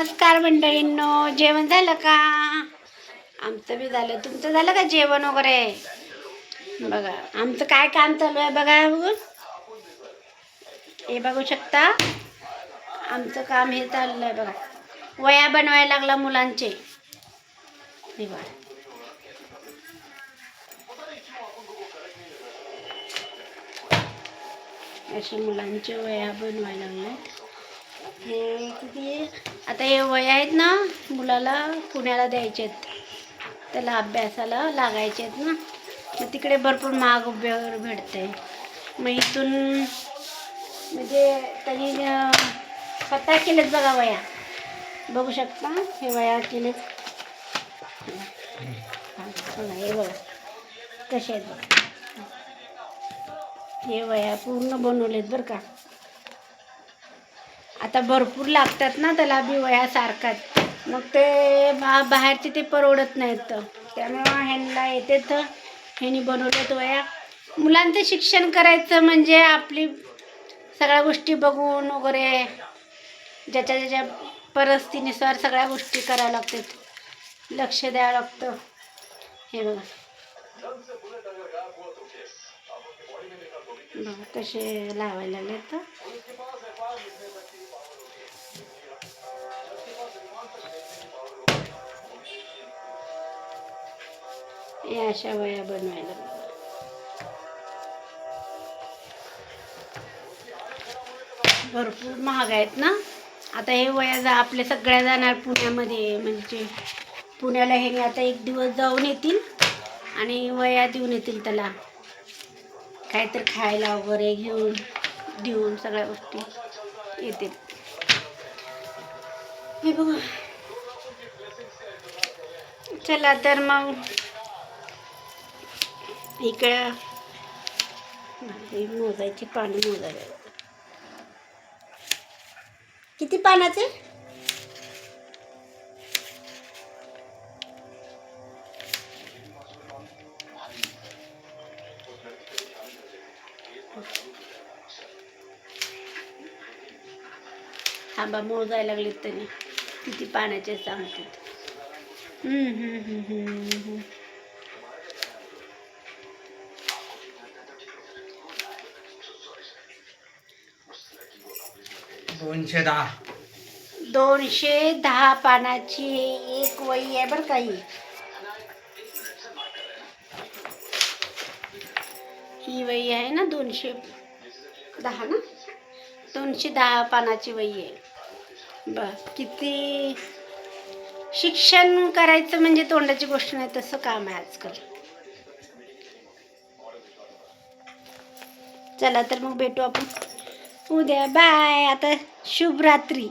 नमस्कार मंडळींनो जेवण झालं का? आमचं बी झालं. तुमचं झालं का जेवण वगैरे? बघा आमचं काय काम चालू आहे बघा हे बघू शकता आमचं काम हे चाललं आहे बघा. वया बनवायला लागला मुलांचे. हे बघा. अशी मुलांचे वया बनवायला लागल्या हे किती? आता हे वया आहेत ना मुलाला पुण्याला द्यायचे आहेत. त्याला अभ्यासाला लागायचे आहेत ना. मग तिकडे भरपूर महाग उभ्यावर भेटते. मग इथून म्हणजे त्यांनी पत्ता स्वतः केलेत बघा वया. बघू शकता हे वया केलेत. बघा हे बघा. कसे आहेत बघा. हे वया पूर्ण बनवलेत बरं का. आता भरपूर लागतात ना त्याला बी वया सारखाच मग ते बा बाहेरचे ते परवडत नाहीत. तर त्यामुळं ह्यांना येते तर ह्यांनी बनवलेत वया मुलांचं शिक्षण करायचं म्हणजे आपली सगळ्या गोष्टी बघून वगैरे ज्याच्या ज्याच्या परिस्थितीनुसार सगळ्या गोष्टी कराव्या लागतात. लक्ष द्यावं लागतं. हे बघा. बघा कसे लावायला लागले तर या अशा वया बनवायला भरपूर महाग आहेत ना? आता हे वया जा आपल्या सगळ्या जाणार पुण्यामध्ये. म्हणजे पुण्याला हे आता एक दिवस जाऊन येतील आणि वया देऊन येतील त्याला. काहीतरी खायला वगैरे घेऊन देऊन सगळ्या गोष्टी येतील. हे बघा. चला तर मग इकडं. हे मोजायची पानं मोजायला किती पानाचे? आंबा मोजायला लागलेत त्यांनी. किती पाण्याचे सांगतात. दोनशे दहा. दोनशे दहा पानाची एक वही आहे बरं काही ही वही आहे ना दोनशे दहा ना? दोनशे दहा पानाची वही आहे. बर किती? शिक्षण करायचं म्हणजे तोंडाची गोष्ट नाही तसं काम आहे आजकाल. चला तर मग भेटू आपण. उद्या बाय आता शुभ रात्री